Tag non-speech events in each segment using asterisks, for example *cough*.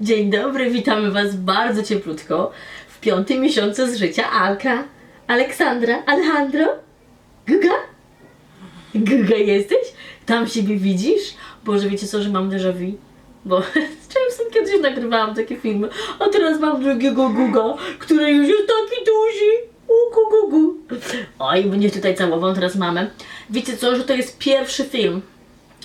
Dzień dobry, witamy Was bardzo cieplutko w piątym miesiącu z życia Alka, Aleksandra, Alejandro, Guga? Guga jesteś? Tam siebie widzisz? Boże, wiecie co, że mam déjà vu? Bo *laughs* z Jamesem kiedyś nagrywałam takie filmy, a teraz mam drugiego Guga, który już jest taki duży. Ugu, gu, gu. Oj, będzie tutaj całował teraz mamę. Wiecie co, że to jest pierwszy film,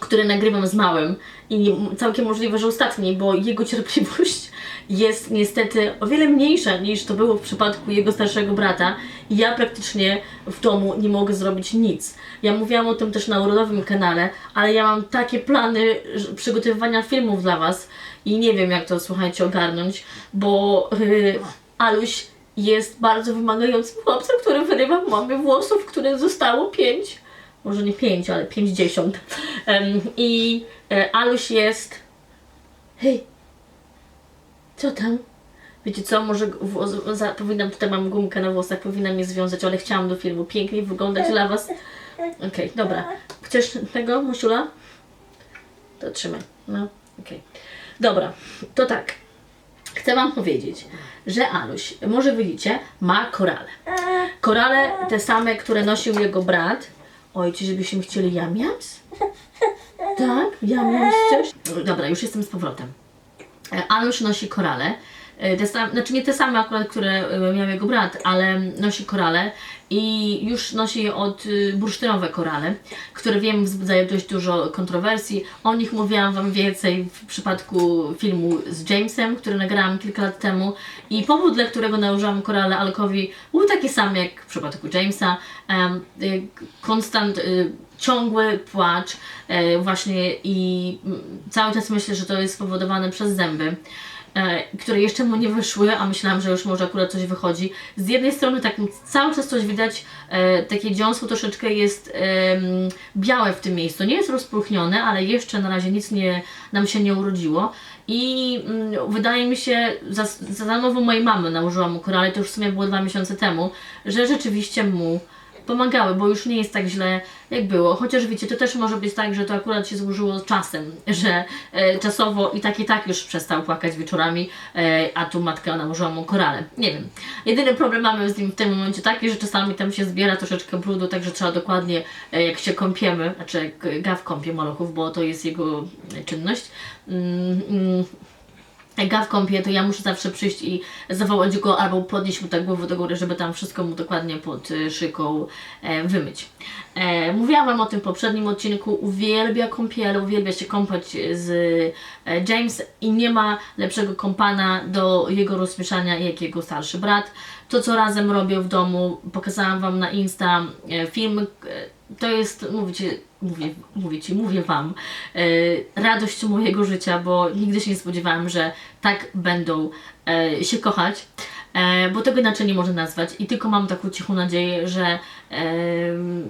który nagrywam z małym i całkiem możliwe, że ostatni, bo jego cierpliwość *laughs* jest niestety o wiele mniejsza niż to było w przypadku jego starszego brata i ja praktycznie w domu nie mogę zrobić nic. Ja mówiłam o tym też na urodowym kanale, ale ja mam takie plany przygotowywania filmów dla Was i nie wiem jak to słuchajcie ogarnąć, bo yy, Aluś jest bardzo wymagającym chłopcem, który wyrywa mamie włosów, których zostało pięć może nie 5, ale 50. Em, I e, Aluś jest. Hej! Co tam? Wiecie co, może włos- za, powinnam, tutaj mam gumkę na włosach, powinnam je związać, ale chciałam do filmu pięknie wyglądać dla Was. Okej, dobra. Chcesz tego, Musiula? To trzymaj. No, okej. Dobra, to tak. Chcę Wam powiedzieć, że Aluś, może widzicie, ma korale. Korale te same, które nosił jego brat. Oj, żebyśmy chcieli jamiams? Tak, jamiams coś? Dobra, już jestem z powrotem. E, Anusz nosi korale. E, Te same, znaczy nie te same akurat, które e, miał jego brat, ale nosi korale i już nosi je od y, bursztynowe korale, które wiem wzbudzają dość dużo kontrowersji. O nich mówiłam Wam więcej w przypadku filmu z Jamesem, który nagrałam kilka lat temu i powód, dla którego nałożyłam korale Alkowi był taki sam jak w przypadku Jamesa. Y, konstant y, ciągły płacz właśnie i mm, cały czas myślę, że to jest spowodowane przez zęby, które jeszcze mu nie wyszły, a myślałam, że już może akurat coś wychodzi. Z jednej strony tak cały czas coś widać, e, takie dziąsło troszeczkę jest białe w tym miejscu, nie jest rozpulchnione, ale jeszcze na razie nic nie, nam się nie urodziło. I mm, wydaje mi się, za, za nowo mojej mamy nałożyłam mu korale, to już w sumie było dwa miesiące temu, że rzeczywiście mu pomagały, bo już nie jest tak źle jak było. Chociaż wiecie, to też może być tak, że to akurat się złożyło czasem, *laughs* że e, czasowo i tak i tak już przestał płakać wieczorami, e, a tu matka nałożyła mu korale. Nie wiem. Jedyny problem mamy z nim w tym momencie taki, że czasami tam się zbiera troszeczkę brudu, także trzeba dokładnie, e, jak się kąpiemy, znaczy jak Gaw kąpie maluchów, bo to jest jego e, czynność, mm, mm, jak Gaw kąpie, to ja muszę zawsze przyjść i zawołać go albo podnieść mu tak głowę do góry, żeby tam wszystko mu dokładnie pod y, szyką e, wymyć. E, mówiłam Wam o tym w poprzednim odcinku. Uwielbia kąpiele, uwielbia się kąpać z e, James i nie ma lepszego kompana do jego rozśmieszania jak jego starszy brat. To, co razem robią w domu, pokazałam Wam na Insta film. To jest, mówicie, mówię, mówię Ci, mówię Wam, e, radość mojego życia, bo nigdy się nie spodziewałam, że tak będą e, się kochać, e, bo tego inaczej nie można nazwać i tylko mam taką cichą nadzieję, że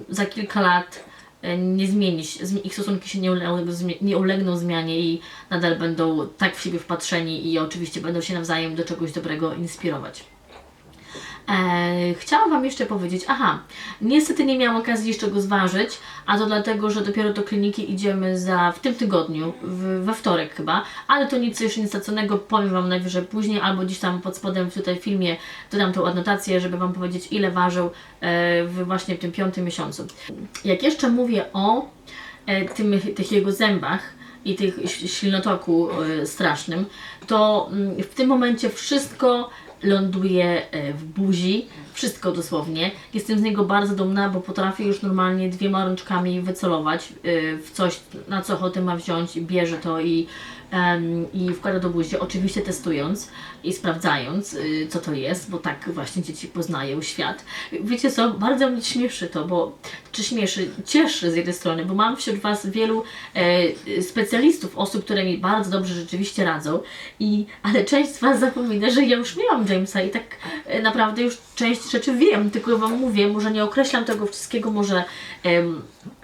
za kilka lat nie zmieni się, ich stosunki się nie ulegną, nie ulegną zmianie i nadal będą tak w siebie wpatrzeni i oczywiście będą się nawzajem do czegoś dobrego inspirować. E, chciałam Wam jeszcze powiedzieć, aha, niestety nie miałam okazji jeszcze go zważyć, a to dlatego, że dopiero do kliniki idziemy za w tym tygodniu, w, we wtorek chyba, ale to nic jeszcze nic straconego, powiem Wam najwyżej później, albo gdzieś tam pod spodem w tutaj filmie dodam tą adnotację, żeby Wam powiedzieć ile ważył e, w właśnie w tym piątym miesiącu. Jak jeszcze mówię o e, tym, tych jego zębach, i tych ślinotoku e, strasznym, to mm, w tym momencie wszystko ląduje e, w buzi, wszystko dosłownie. Jestem z niego bardzo dumna, bo potrafię już normalnie dwiema rączkami wycelować e, w coś, na co ochotę ma wziąć, bierze to i, i wkłada do buzi, oczywiście testując i sprawdzając, y, co to jest, bo tak właśnie dzieci poznają świat. Wiecie co, bardzo mnie śmieszy to, bo, czy śmieszy, cieszy z jednej strony, bo mam wśród Was wielu e, specjalistów, osób, które mi bardzo dobrze rzeczywiście radzą, i, ale część z Was zapomina, że ja już miałam Jamesa i tak e, naprawdę już część rzeczy wiem, tylko Wam mówię, może nie określam tego wszystkiego może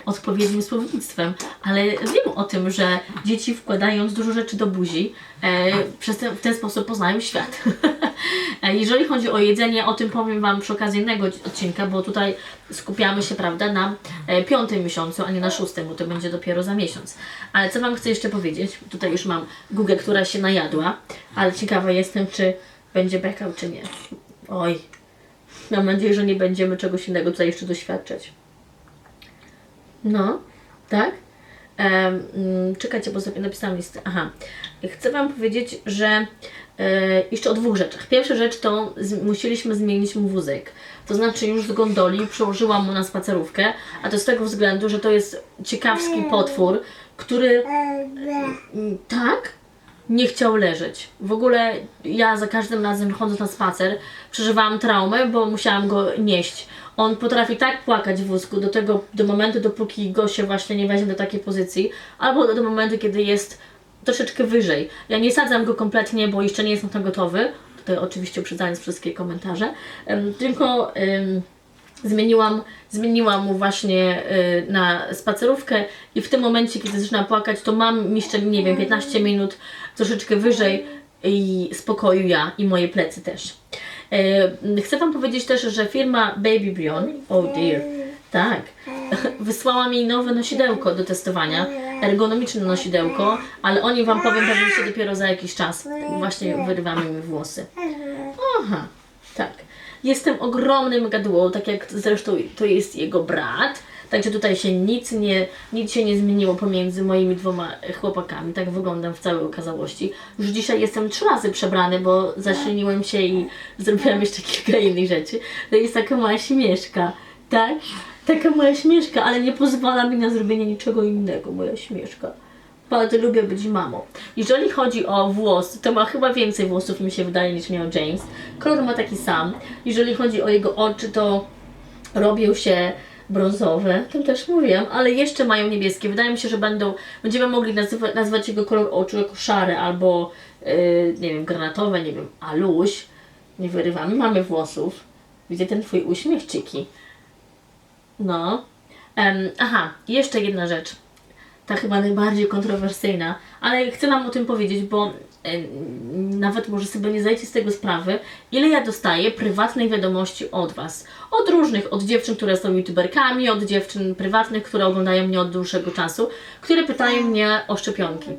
odpowiednim słownictwem, ale wiem o tym, że dzieci wkładając dużo rzeczy do buzi, e, przez w ten sposób poznają świat. *laughs* E, Jeżeli chodzi o jedzenie, o tym powiem Wam przy okazji innego odcinka, bo tutaj skupiamy się, prawda, na e, piątym miesiącu, a nie na szóstym, bo to będzie dopiero za miesiąc. Ale co Wam chcę jeszcze powiedzieć? Tutaj już mam Google, która się najadła, ale ciekawa jestem, czy będzie bekał, czy nie. Oj, mam nadzieję, że nie będziemy czegoś innego tutaj jeszcze doświadczać. No, tak? Mm, czekajcie, bo sobie napisałam listę. Aha. Chcę Wam powiedzieć, że e, jeszcze o dwóch rzeczach. Pierwsza rzecz to z, musieliśmy zmienić mu wózek. To znaczy już z gondoli przełożyłam mu na spacerówkę, a to z tego względu, że to jest ciekawski potwór, który Mm, tak nie chciał leżeć. W ogóle ja za każdym razem chodząc na spacer przeżywałam traumę, bo musiałam go nieść. On potrafi tak płakać w wózku do tego, do momentu, dopóki go się właśnie nie weźmie do takiej pozycji, albo do, momentu, kiedy jest troszeczkę wyżej. Ja nie sadzam go kompletnie, bo jeszcze nie jestem na to gotowy. Tutaj oczywiście uprzedzając wszystkie komentarze. Tylko zmieniłam, zmieniłam mu właśnie y, na spacerówkę i w tym momencie, kiedy zaczyna płakać, to mam jeszcze, nie wiem, 15 minut troszeczkę wyżej i spokoju ja i moje plecy też. Y, chcę Wam powiedzieć też, że firma Baby Brion, oh dear, tak, wysłała mi nowe nosidełko do testowania, ergonomiczne nosidełko, ale o nim Wam powiem pewnie się dopiero za jakiś czas. Właśnie wyrywamy mi włosy. Aha, tak. Jestem ogromnym gadułą, tak jak zresztą to jest jego brat. Także tutaj się nic nie, nic się nie zmieniło pomiędzy moimi dwoma chłopakami. Tak wyglądam w całej okazałości. Już dzisiaj jestem trzy razy przebrany, bo zaśliniłem się i zrobiłam jeszcze kilka innych rzeczy. To jest taka mała śmieszka, tak? Taka mała śmieszka, ale nie pozwala mi na zrobienie niczego innego, moja śmieszka. Bardzo lubię być mamą. Jeżeli chodzi o włos, to ma chyba więcej włosów, mi się wydaje, niż miał James. Kolor ma taki sam. Jeżeli chodzi o jego oczy, to robią się brązowe, o tym też mówiłam, ale jeszcze mają niebieskie. Wydaje mi się, że będą, będziemy mogli nazywa, nazwać jego kolor oczu jako szary albo, yy, nie wiem, granatowe, nie wiem, aluś. Nie wyrywamy, mamy włosów. Widzę ten twój uśmiech, Czyki. No. Em, aha, jeszcze jedna rzecz ta chyba najbardziej kontrowersyjna, ale chcę Wam o tym powiedzieć, bo e, nawet może sobie nie zdajecie z tego sprawy, ile ja dostaję prywatnej wiadomości od Was. Od różnych, od dziewczyn, które są youtuberkami, od dziewczyn prywatnych, które oglądają mnie od dłuższego czasu, które pytają mnie o szczepionki.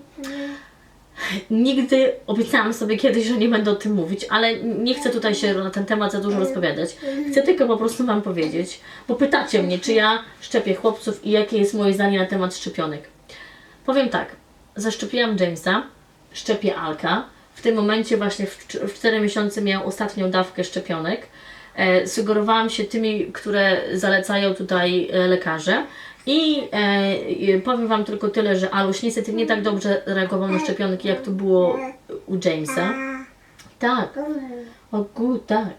Nigdy obiecałam sobie kiedyś, że nie będę o tym mówić, ale nie chcę tutaj się na ten temat za dużo rozpowiadać. Chcę tylko po prostu Wam powiedzieć, bo pytacie mnie, czy ja szczepię chłopców i jakie jest moje zdanie na temat szczepionek. Powiem tak, zaszczepiłam Jamesa, szczepię Alka. W tym momencie właśnie w, cz- w 4 miesiące miał ostatnią dawkę szczepionek. E, sugerowałam się tymi, które zalecają tutaj e, lekarze. I e, powiem Wam tylko tyle, że Aluś niestety nie tak dobrze reagował na szczepionki, jak to było u Jamesa. Tak. O gu, tak.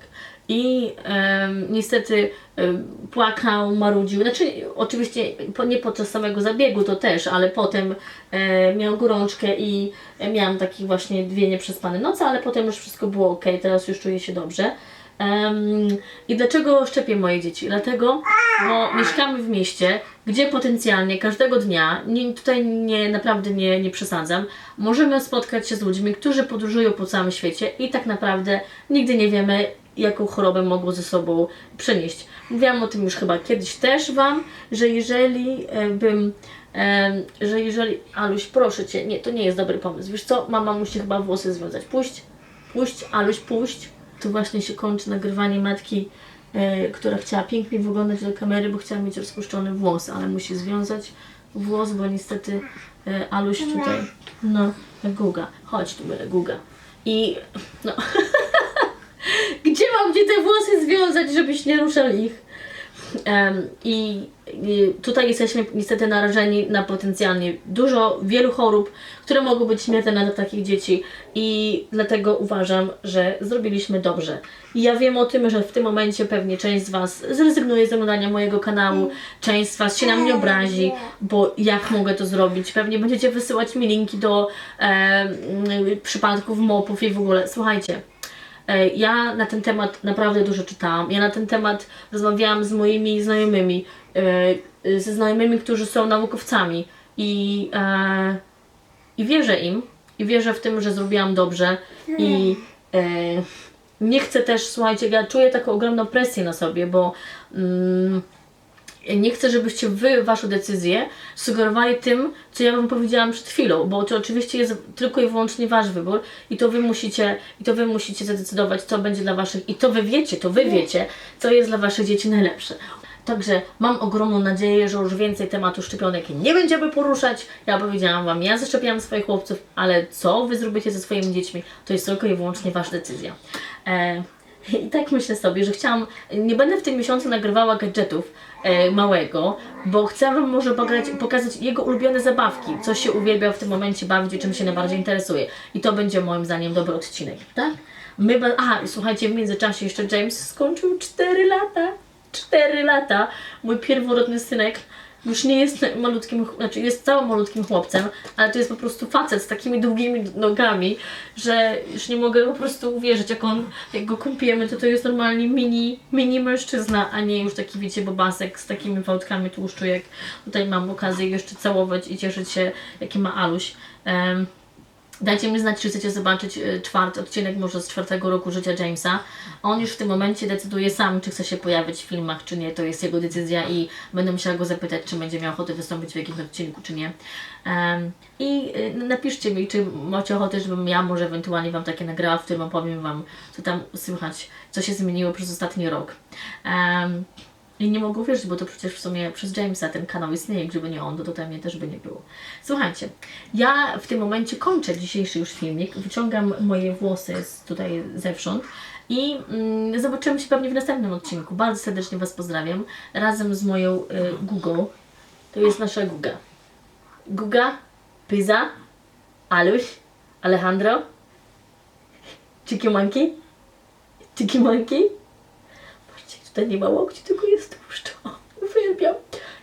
I em, niestety em, płakał, marudził. Znaczy, oczywiście po, nie podczas samego zabiegu to też, ale potem e, miał gorączkę i miałam takie właśnie dwie nieprzespane noce, ale potem już wszystko było ok, teraz już czuję się dobrze. Em, I dlaczego szczepię moje dzieci? Dlatego, bo mieszkamy w mieście, gdzie potencjalnie każdego dnia, nie, tutaj nie, naprawdę nie, nie przesadzam, możemy spotkać się z ludźmi, którzy podróżują po całym świecie i tak naprawdę nigdy nie wiemy, jaką chorobę mogą ze sobą przenieść. Mówiłam o tym już chyba kiedyś też Wam, że jeżeli e, bym, e, że jeżeli, Aluś, proszę Cię, nie, to nie jest dobry pomysł. Wiesz co, mama musi chyba włosy związać. Puść, puść, Aluś, puść. Tu właśnie się kończy nagrywanie matki, e, która chciała pięknie wyglądać do kamery, bo chciała mieć rozpuszczony włos, ale musi związać włos, bo niestety Aluś tutaj, no, Guga, chodź tu, byle Guga. I, no, *laughs* gdzie mam gdzie te włosy związać, żebyś nie ruszał ich? Em, I i tutaj jesteśmy niestety narażeni na potencjalnie dużo, wielu chorób, które mogą być śmiertelne dla takich dzieci i dlatego uważam, że zrobiliśmy dobrze. I ja wiem o tym, że w tym momencie pewnie część z Was zrezygnuje z oglądania mojego kanału, część z Was się na mnie obrazi, bo jak mogę to zrobić? Pewnie będziecie wysyłać mi linki do e, przypadków mopów i w ogóle. Słuchajcie, Ja na ten temat naprawdę dużo czytałam. Ja na ten temat rozmawiałam z moimi znajomymi, e, ze znajomymi, którzy są naukowcami i, e, i wierzę im. I wierzę w tym, że zrobiłam dobrze i, e, nie chcę też, słuchajcie, ja czuję taką ogromną presję na sobie, bo mm, nie chcę, żebyście wy waszą decyzję sugerowali tym, co ja wam powiedziałam przed chwilą, bo to oczywiście jest tylko i wyłącznie wasz wybór i to wy musicie, i to wy musicie zadecydować, co będzie dla waszych, i to wy wiecie, to wy wiecie, co jest dla waszych dzieci najlepsze. Także mam ogromną nadzieję, że już więcej tematu szczepionek nie będziemy poruszać. Ja powiedziałam Wam, ja zaszczepiłam swoich chłopców, ale co Wy zrobicie ze swoimi dziećmi, to jest tylko i wyłącznie Wasza decyzja. E, I tak myślę sobie, że chciałam, nie będę w tym miesiącu nagrywała gadżetów e, małego, bo chcę Wam może pokazać jego ulubione zabawki, co się uwielbia w tym momencie bawić i czym się najbardziej interesuje. I to będzie moim zdaniem dobry odcinek, tak? My, aha, słuchajcie, w międzyczasie jeszcze James skończył 4 lata. 4 lata. Mój pierworodny synek już nie jest malutkim, znaczy jest całym malutkim chłopcem, ale to jest po prostu facet z takimi długimi nogami, że już nie mogę po prostu uwierzyć, jak on, jak go kąpiemy, to to jest normalnie mini, mini mężczyzna, a nie już taki, wiecie, bobasek z takimi wałtkami tłuszczu, jak tutaj mam okazję jeszcze całować i cieszyć się, jaki ma Aluś. Em, Dajcie mi znać, czy chcecie zobaczyć e, czwarty odcinek może z czwartego roku życia Jamesa. On już w tym momencie decyduje sam, czy chce się pojawić w filmach, czy nie. To jest jego decyzja i będę musiała go zapytać, czy będzie miał ochotę wystąpić w jakimś odcinku, czy nie. Em, I e, napiszcie mi, czy macie ochotę, żebym ja może ewentualnie Wam takie nagrała, w którym opowiem Wam, co tam słychać, co się zmieniło przez ostatni rok. Em, i nie mogę uwierzyć, bo to przecież w sumie przez Jamesa ten kanał istnieje, gdyby nie on, to tutaj mnie też by nie było. Słuchajcie, ja w tym momencie kończę dzisiejszy już filmik, wyciągam moje włosy z tutaj zewsząd i mm, zobaczymy się pewnie w następnym odcinku. Bardzo serdecznie Was pozdrawiam, razem z moją y, Gugą. To jest nasza Guga. Guga, Pyza, Aluś, Alejandro, Chiki Monkey, Chiki Monkey. Patrzcie, tutaj nie ma łokci, tylko jest tłuszcz. O, Uwielbiam.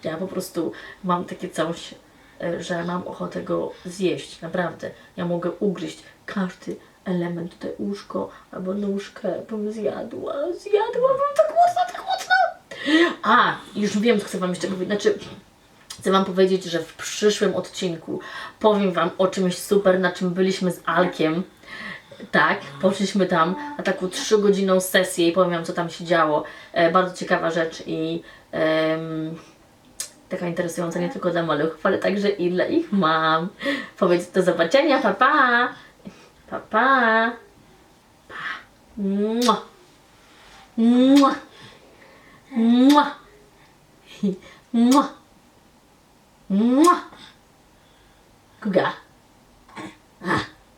Ja po prostu mam takie coś, e, że mam ochotę go zjeść. Naprawdę. Ja mogę ugryźć każdy element, tutaj łóżko albo nóżkę, bym zjadła. Zjadłabym tak mocno, tak mocno. A, już wiem, co chcę Wam jeszcze powiedzieć. Znaczy, Chcę Wam powiedzieć, że w przyszłym odcinku powiem Wam o czymś super, na czym byliśmy z Alkiem. Tak, poszliśmy tam na taką trzygodzinną sesję i powiem Wam, co tam się działo. E, bardzo ciekawa rzecz i em, taka interesująca nie tylko dla maluchów, ale także i dla ich mam. Powiedz do zobaczenia, pa pa! Pa pa! pa. Mua. Mua. Mua. Mua. Mua. Kuga. Ah.